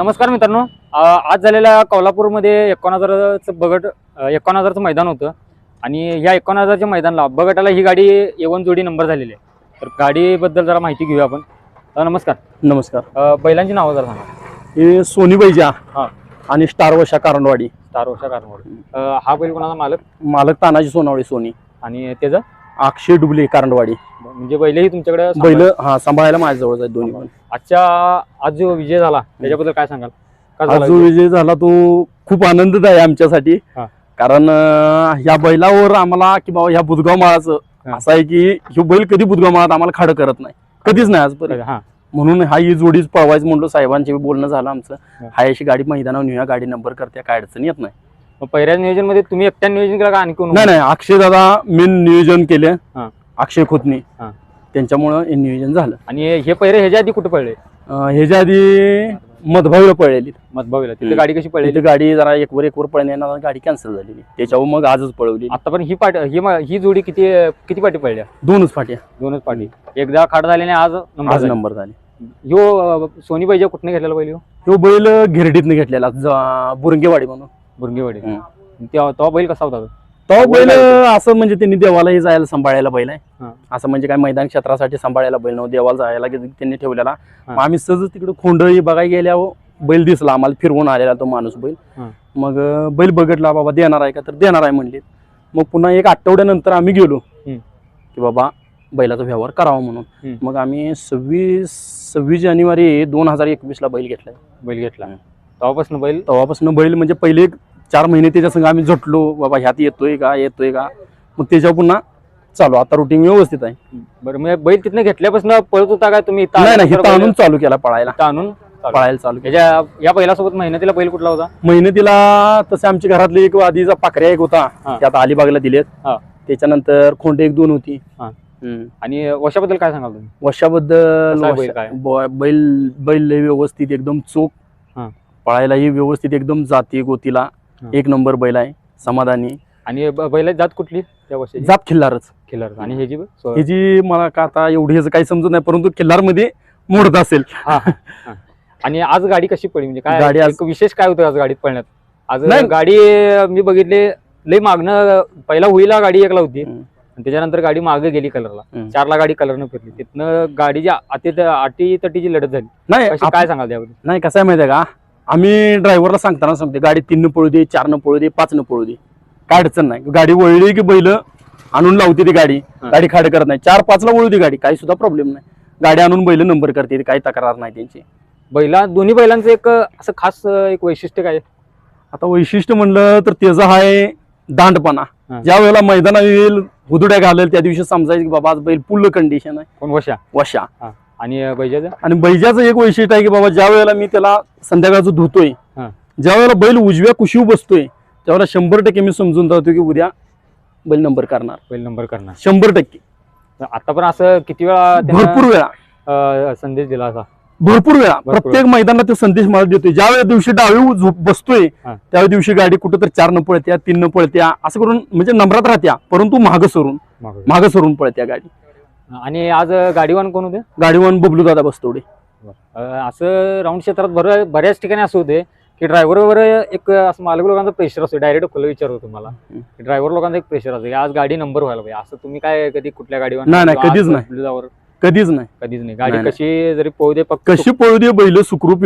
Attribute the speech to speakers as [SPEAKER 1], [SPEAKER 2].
[SPEAKER 1] नमस्कार मित्रांनो. आज झालेल्या कोल्हापूरमध्ये एकोण हजाराचं बगट एकोण हजारचं मैदान होतं. आणि या एकोण हजारच्या मैदानाला बगटाला ही गाडी एवन जोडी नंबर झालेली आहे. तर गाडीबद्दल जरा माहिती घेऊया आपण. नमस्कार.
[SPEAKER 2] नमस्कार.
[SPEAKER 1] बैलांची नावं जरा सांगा.
[SPEAKER 2] हे सोनी बैजा
[SPEAKER 1] हा.
[SPEAKER 2] आणि स्टार वशा कारंडवाडी.
[SPEAKER 1] चार वर्षा कारण हा बैल कोणाचा मालक?
[SPEAKER 2] मालक तानाजी सोनावडी सोनी.
[SPEAKER 1] आणि त्याचं?
[SPEAKER 2] अक्षय डुबले कारंडवाडी.
[SPEAKER 1] म्हणजे बैलही तुमच्याकडे
[SPEAKER 2] बैल हा सांभाळायला माझ्याजवळ आहेत दोन्ही पण.
[SPEAKER 1] आजच्या आज जो विजय झाला त्याच्याबद्दल काय सांगाल? का
[SPEAKER 2] आज जो
[SPEAKER 1] विजय?
[SPEAKER 2] झाला तो खूप आनंदद आहे आमच्यासाठी. कारण ह्या बैलावर आम्हाला की बाबा ह्या बुधगाव माळाचं. असं आहे की ह्यो बैल कधी बुधगाव माळात आम्हाला खाडं करत नाही. कधीच नाही आजपर्यंत. म्हणून हा ही जोडीच पळवायचं म्हणलो साहेबांचे बोलणं झालं आमचं.
[SPEAKER 1] हा.
[SPEAKER 2] अशी गाडी मैदानावर नेऊया गाडी नंबर करते काय अडचण येत नाही.
[SPEAKER 1] मग पहिल्या नियोजनमध्ये तुम्ही एकट्या नियोजन केलं का आणखी
[SPEAKER 2] नाही नाही अक्षय दादा मेन नियोजन केले.
[SPEAKER 1] हा.
[SPEAKER 2] अक्षय खोतने.
[SPEAKER 1] हा.
[SPEAKER 2] त्यांच्यामुळं हे नियोजन झालं.
[SPEAKER 1] आणि हे पहिरे ह्याच्या आधी कुठे पडले
[SPEAKER 2] अं, ह्याच्या आधी मधभावीला पळलेली
[SPEAKER 1] मतभावीला तिथे
[SPEAKER 2] हम्म.
[SPEAKER 1] गाडी कशी पडलेली
[SPEAKER 2] तिथे गाडी जरा एक वर एक वर पळण्यानं गाडी कॅन्सल झालेली. त्याच्यावर मग आजच पळवली.
[SPEAKER 1] आता पण ही पाट ही म- ही जोडी किती किती पाठी पडल्या
[SPEAKER 2] दोनच फाट्या
[SPEAKER 1] दोनच पाठी एकदा खाट झाल्याने आज नंबर
[SPEAKER 2] आज
[SPEAKER 1] झाले.
[SPEAKER 2] नंबर झाले.
[SPEAKER 1] ह्यो अं, सोनी पाहिजे कुठने घेतलेला बैल ह्यो?
[SPEAKER 2] तो बैल गिरडीतनं घेतलेला ज- बुरंगेवाडी म्हणून.
[SPEAKER 1] बुरंगीवाडी. तेव्हा तो बैल कसा होता तो?
[SPEAKER 2] बैल असं म्हणजे त्यांनी देवालाही जायला सांभाळायला बैल आहे. असं म्हणजे काय मैदान क्षेत्रासाठी सांभाळायला बैल नव्हतं देवाला जायला त्यांनी ठेवलेला आम्ही सहज तिकडे खोंडळी बघायला गेल्यावर बैल दिसला आम्हाला फिरवून आलेला तो माणूस बैल
[SPEAKER 1] हा.
[SPEAKER 2] मग बैल बघितला बाबा देणार आहे का तर देणार आहे म्हणले मग पुन्हा एक आठवड्यानंतर आम्ही गेलो. की बाबा बैलाचा व्यवहार करावा म्हणून. मग आम्ही सव्वीस सव्वीस जानेवारी दोन हजार एकवीसला बैल घेतलाय
[SPEAKER 1] बैल घेतला. तेव्हापासून बैल
[SPEAKER 2] तेव्हापासून बैल म्हणजे पहिले चार महिने त्याच्या संग आम्ही झटलो बाबा ह्यात येतोय का येतोय का मग त्याच्यावर पुन्हा चालू आता रुटीन व्यवस्थित आहे
[SPEAKER 1] बरं म्हणजे बैल तिथनं घेतल्यापासून पळत होता काय तुम्ही इथं
[SPEAKER 2] नाही नाही
[SPEAKER 1] आल्यानंतर
[SPEAKER 2] इथं
[SPEAKER 1] बैल-
[SPEAKER 2] आणून चालू केला पळायला
[SPEAKER 1] इथं आणून.
[SPEAKER 2] पळायला चालू केला
[SPEAKER 1] याच्या या बैलासोबत मेहनतीला बैल कुठला होता
[SPEAKER 2] मेहनतीला तसे आमच्या घरातले एक आधीचा पाकऱ्या एक होता
[SPEAKER 1] हा.
[SPEAKER 2] ते आता अलिबागला दिलेत
[SPEAKER 1] हा.
[SPEAKER 2] त्याच्यानंतर खोंडे एक दोन होती
[SPEAKER 1] हा.
[SPEAKER 2] हम्म.
[SPEAKER 1] आणि वर्षाबद्दल काय सांगाल तुम्ही
[SPEAKER 2] वशाबद्दल
[SPEAKER 1] कसा बैल
[SPEAKER 2] वशा-
[SPEAKER 1] काय?
[SPEAKER 2] ब- बैल बैल लय व्यवस्थित एकदम चोख
[SPEAKER 1] हा.
[SPEAKER 2] पळायलाही व्यवस्थित एकदम जाती गोतीला. एक नंबर बैल आहे समाधानी.
[SPEAKER 1] आणि ब- बैलाची जात कुठली त्या वर्षाची
[SPEAKER 2] जात खिल्लारच.
[SPEAKER 1] खिल्लार. आणि ब- स्व-
[SPEAKER 2] ह्याची मला का आता एवढी ह्याचं काही समजत नाही परंतु खिल्लारमध्ये मोडत असेल.
[SPEAKER 1] हा, हा. आणि आज गाडी कशी पडली? म्हणजे काय
[SPEAKER 2] गाडी आज-
[SPEAKER 1] एक विशेष काय होतं आज गाडीत पळण्यात? आज
[SPEAKER 2] नाही.
[SPEAKER 1] गाडी अं, मी बघितले लय मागणं पहिला होईला गाडी एकला होती.
[SPEAKER 2] हम्म.
[SPEAKER 1] आणि त्याच्यानंतर गाडी मागे गेली कलरला.
[SPEAKER 2] हम्म.
[SPEAKER 1] चारला गाडी कलरनं फिरली. तिथनं गाडीची अति अटी तटीची लढत झाली.
[SPEAKER 2] नाही
[SPEAKER 1] कशी
[SPEAKER 2] आप-
[SPEAKER 1] काय सांगाल त्याबद्दल?
[SPEAKER 2] नाही कसं आहे माहिती आहे का? आम्ही ड्रायव्हरला सांगताना सांगते गाडी तीन पळू दे चार न पळू दे पाच न पळू दे. काय अडचण नाही. गाडी वळली की बैल आणून लावते ती गाडी. गाडी खाड करत नाही. चार पाचला वळू दे गाडी. काही सुद्धा प्रॉब्लेम नाही. गाडी आणून बैल नंबर करते काही तक्रार नाही त्यांची.
[SPEAKER 1] बैला दोन्ही बैलांचं एक असं खास एक वैशिष्ट्य काय?
[SPEAKER 2] आता वैशिष्ट्य म्हणलं तर त्याचं आहे दांडपणा. ज्या वेळेला मैदानात येईल हुदुड्या घालेल त्या दिवशी समजायचं की बाबा आज बैल फुल कंडिशन आहे.
[SPEAKER 1] वशा.
[SPEAKER 2] वशा.
[SPEAKER 1] आणि बैजाचं?
[SPEAKER 2] आणि बैजाचं एक वैशिष्ट्य आहे की बाबा ज्या वेळेला मी त्याला संध्याकाळचं धुतोय
[SPEAKER 1] हा.
[SPEAKER 2] ज्या वेळेला बैल उजव्या कुशीव बसतोय त्यावेळेला शंभर टक्के मी समजून जातो की उद्या बैल नंबर करणार.
[SPEAKER 1] बैल नंबर करणार.
[SPEAKER 2] शंभर टक्के.
[SPEAKER 1] तर आता पण असं किती वेळा त्यानं,
[SPEAKER 2] भरपूर वेळा.
[SPEAKER 1] अं, संदेश दिला असा?
[SPEAKER 2] भरपूर वेळा. प्रत्येक मैदानात ते संदेश मला देतोय. ज्या वेळेला दिवशी डावी झोप बसतोय
[SPEAKER 1] हा.
[SPEAKER 2] त्या दिवशी गाडी कुठं तर चार न पळत्या तीन न पळत्या असं करून म्हणजे नंबरात राहत्या परंतु मागं सरून.
[SPEAKER 1] मागं.
[SPEAKER 2] मागं सरून पळत्या गाडी.
[SPEAKER 1] आणि आज गाडीवान कोण होते?
[SPEAKER 2] गाडीवर बबलू दादा बसतोडे
[SPEAKER 1] अं, असं राऊंड क्षेत्रात बरं बऱ्याच ठिकाणी असं होते की ड्रायव्हरवर एक असं मालक लोकांचा प्रेशर असतो डायरेक्ट खुलं विचारतो तुम्हाला.
[SPEAKER 2] हम्म.
[SPEAKER 1] ड्रायव्हर लोकांचा एक प्रेशर असतो की आज गाडी नंबर व्हायला पाहिजे. असं तुम्ही काय कधी कुठल्या गाडीवर
[SPEAKER 2] नाही, नाही, कधीच नाही. कधीच नाही.
[SPEAKER 1] कधीच नाही. गाडी
[SPEAKER 2] नाही, नाही.
[SPEAKER 1] कशी जरी पोहू दे फक्त
[SPEAKER 2] कशी पळू दे बैल सुखरूप